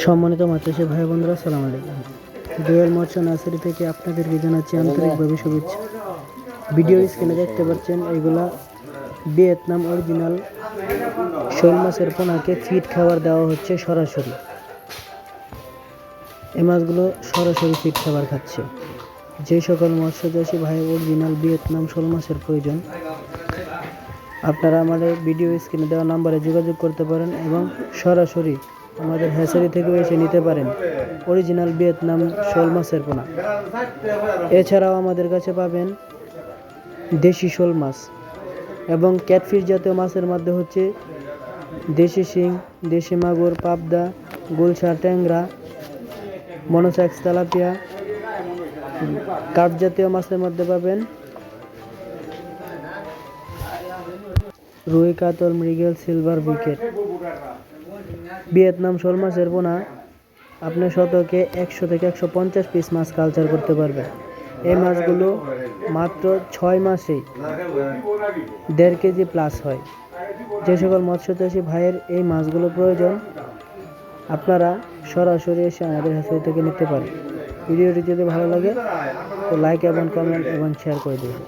সম্মানিত মাতৃশ্রী ভাই বন্ধুরা সালাম আলাইকুম। দোয়েল মৎস্য নার্সারি থেকে আপনাদেরকে জানাচ্ছি আন্তরিকভাবে শুভেচ্ছা। ভিডিও স্ক্রিনে দেখতে পাচ্ছেন, এগুলা ভিয়েতনাম অরিজিনাল শোল মাছের পোনাকে ফিট খাবার দেওয়া হচ্ছে সরাসরি। এই মাছগুলো সরাসরি ফিট খাবার খাচ্ছে। যে সকল মৎস্যচাষী ভাই অরিজিনাল ভিয়েতনাম শোল মাছের প্রয়োজন, আপনারা আমাদের ভিডিও স্ক্রিনে দেওয়া নাম্বারে যোগাযোগ করতে পারেন এবং সরাসরি আমাদের হ্যাচারি থেকেও এসে নিতে পারেন। অরিজিনাল ভিয়েতনাম শোল মাছের পোনা। এছাড়াও আমাদের কাছে পাবেন দেশি শোল মাছ এবং ক্যাটফিশ জাতীয় মাছের মধ্যে হচ্ছে দেশি শিং, দেশি মাগুর, পাবদা গুলশা ট্যাংরা মনোস্যাক্স তেলাপিয়া কাঠ জাতীয় মাছের মধ্যে পাবেন রুই কাতল মৃগেল সিলভার উইকেট। ভিয়েতনাম শোল মাছের পোনা আপনি শতকে একশো থেকে একশো পঞ্চাশ পিস মাছ কালচার করতে পারবেন। এই মাছগুলো মাত্র ছয় মাসেই দেড় কেজি প্লাস হয়। যে সকল মৎস্যচাষী ভাইয়ের এই মাছগুলো প্রয়োজন, আপনারা সরাসরি এসে আমাদের হাসপাতাল থেকে নিতে পারেন। ভিডিওটি যদি ভালো লাগে, তো লাইক এবং কমেন্ট এবং শেয়ার করে দেবেন।